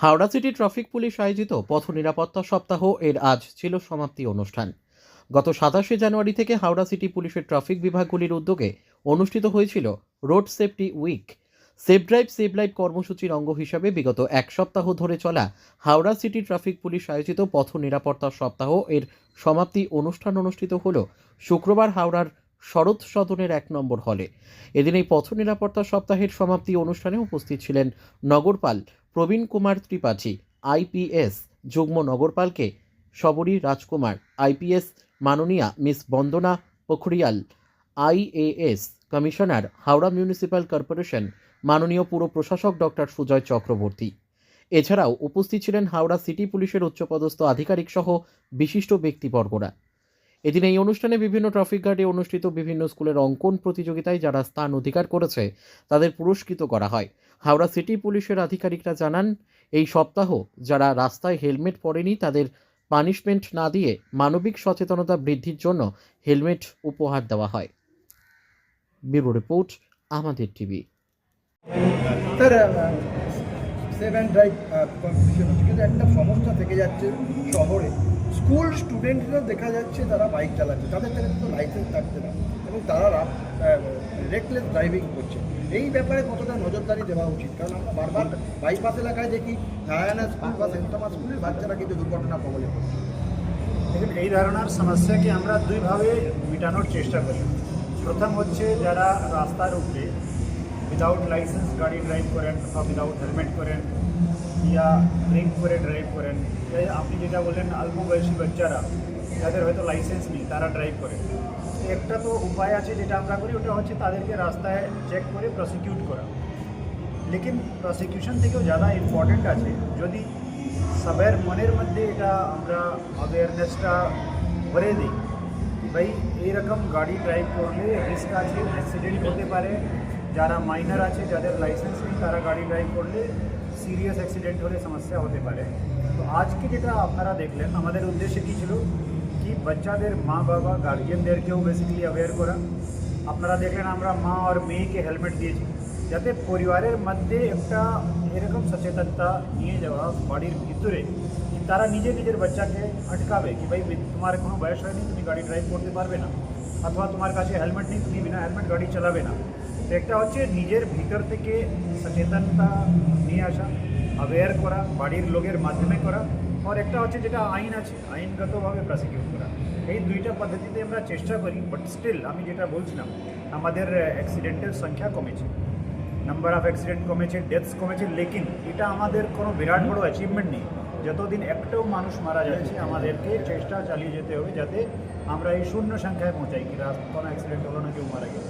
Howrah city traffic police আয়োজিত পথ নিরাপত্তা সপ্তাহ এর আজ ছিল সমাপ্তি অনুষ্ঠান। গত সাতাশে জানুয়ারি থেকে হাওড়া সিটি পুলিশের ট্রাফিক বিভাগগুলির উদ্যোগে অনুষ্ঠিত হয়েছিল road safety week. Safe drive save life কর্মসূচির অঙ্গ হিসাবে বিগত এক সপ্তাহ ধরে চলা হাওড়া সিটি ট্রাফিক পুলিশ আয়োজিত পথ নিরাপত্তা সপ্তাহ এর সমাপ্তি অনুষ্ঠান অনুষ্ঠিত হল শুক্রবার হাওড়ার শরৎ সদনের এক নম্বর হলে। এদিন এই পথ নিরাপত্তা সপ্তাহের সমাপ্তি অনুষ্ঠানে উপস্থিত ছিলেন নগরপাল প্রবীণ কুমার ত্রিপাঠী আইপিএস যুগ্ম নগরপালকে শবরী রাজকুমার আইপিএস মাননীয়া miss Bandana Pokhriyal IAS commissioner Howrah municipal corporation মাননীয় পুর প্রশাসক ডক্টর সুজয় চক্রবর্তী। এছাড়াও উপস্থিত ছিলেন হাওড়া সিটি পুলিশের উচ্চপদস্থ আধিকারিক সহ বিশিষ্ট ব্যক্তিবর্গরা। এদিন এই অনুষ্ঠানে বিভিন্ন ট্রাফিক গার্ডে অনুষ্ঠিত বিভিন্ন স্কুলের অঙ্কন প্রতিযোগিতায় যারা স্থান অধিকার করেছে, তাদের পুরস্কৃত করা হয়। হাওড়া সিটি পুলিশের আধিকারিকরা জানান, এই সপ্তাহ যারা রাস্তায় হেলমেট পরেনি, তাদের পানিশমেন্ট না দিয়ে মানবিক সচেতনতা বৃদ্ধির জন্য হেলমেট উপহার দেওয়া হয়। ব্যুরো রিপোর্ট, আমাদের TV. Sir save and drive একটা সমস্যা থেকে যাচ্ছে শহরে। স্কুল স্টুডেন্টরা দেখা যাচ্ছে তারা বাইক চালাচ্ছে, তাদের কাছে তো লাইসেন্স থাকছে না এবং তারা রেকলেস ড্রাইভিং করছে। এই ব্যাপারে কতটা নজরদারি দেওয়া উচিত? কারণ আমরা বারবার বাইপাস এলাকায় দেখি নারায়ণা স্কুল বা সেন্ট থমাস স্কুলের বাচ্চারা কিন্তু দুর্ঘটনা কবলে পড়ছে দেখুন, এই ধরনের সমস্যাকে আমরা দুইভাবে মেটানোর চেষ্টা করি। প্রথম হচ্ছে যারা রাস্তার উপরে উইদাউট লাইসেন্স গাড়ি ড্রাইভ করেন বা উইদাউট হেলমেট করেন ইয়া ড্রিঙ্ক করে ড্রাইভ করেন এই আপনি যেটা বললেন অল্প বয়সী বাচ্চারা যাদের হয়তো লাইসেন্স নেই তারা ড্রাইভ করে একটা তো উপায় আছে যেটা আমরা করি ওটা হচ্ছে তাদেরকে রাস্তায় চেক করে প্রসিকিউট করা লেকিন প্রসিকিউশন থেকেও ज़्यादा ইম্পর্টেন্ট আছে যদি সবের মনের মধ্যে এটা আমরা অ্যাওয়ারনেসটা ভরে দিই কি ভাই এইরকম গাড়ি ড্রাইভ করলে রিস্ক আছে অ্যাক্সিডেন্ট হতে পারে যারা মাইনার আছে যাদের লাইসেন্স নেই তারা গাড়ি ড্রাইভ করলে সিরিয়াস অ্যাক্সিডেন্ট হলে সমস্যা হতে পারে তো আজকে যেটা আপনারা দেখলেন আমাদের উদ্দেশ্য কী ছিল কি বাচ্চাদের মা বাবা গার্জিয়ানদেরকেও বেসিক্যালি অ্যাওয়্যার করা আপনারা দেখলেন আমরা মা আর মেয়েকে হেলমেট দিয়েছি যাতে পরিবারের মধ্যে একটা এরকম সচেতনতা নিয়ে যাওয়া বাড়ির ভিতরে কি তারা নিজে নিজের বাচ্চাকে আটকাবে কি ভাই তোমার কোনো বয়স হয়নি তুমি গাড়ি ড্রাইভ করতে পারবে না অথবা তোমার কাছে হেলমেট নেই তুমি বিনা হেলমেট গাড়ি চালাবে না তো একটা হচ্ছে নিজের ভিতর থেকে সচেতনতা নিয়ে আসা অ্যাওয়্যার করা, বাড়ির লোকের মাধ্যমে করা, আর একটা হচ্ছে যেটা আইন আছে, আইনগতভাবে প্রসিকিউট করা। এই দুইটা পদ্ধতিতে আমরা চেষ্টা করি বাট স্টিল আমি যেটা বলছিলাম, আমাদের অ্যাক্সিডেন্টের সংখ্যা কমেছে। নাম্বার অফ অ্যাক্সিডেন্ট কমেছে ডেথস কমেছে, লেকিন এটা আমাদের কোনো বিরাট বড় অ্যাচিভমেন্ট নেই। যতদিন একটাও মানুষ মারা যাচ্ছে, আমাদেরকে চেষ্টা চালিয়ে যেতে হবে যাতে আমরা এই শূন্য সংখ্যায় পৌঁছাই, কি কোনো অ্যাক্সিডেন্ট হলো না, কেউ মারা গেল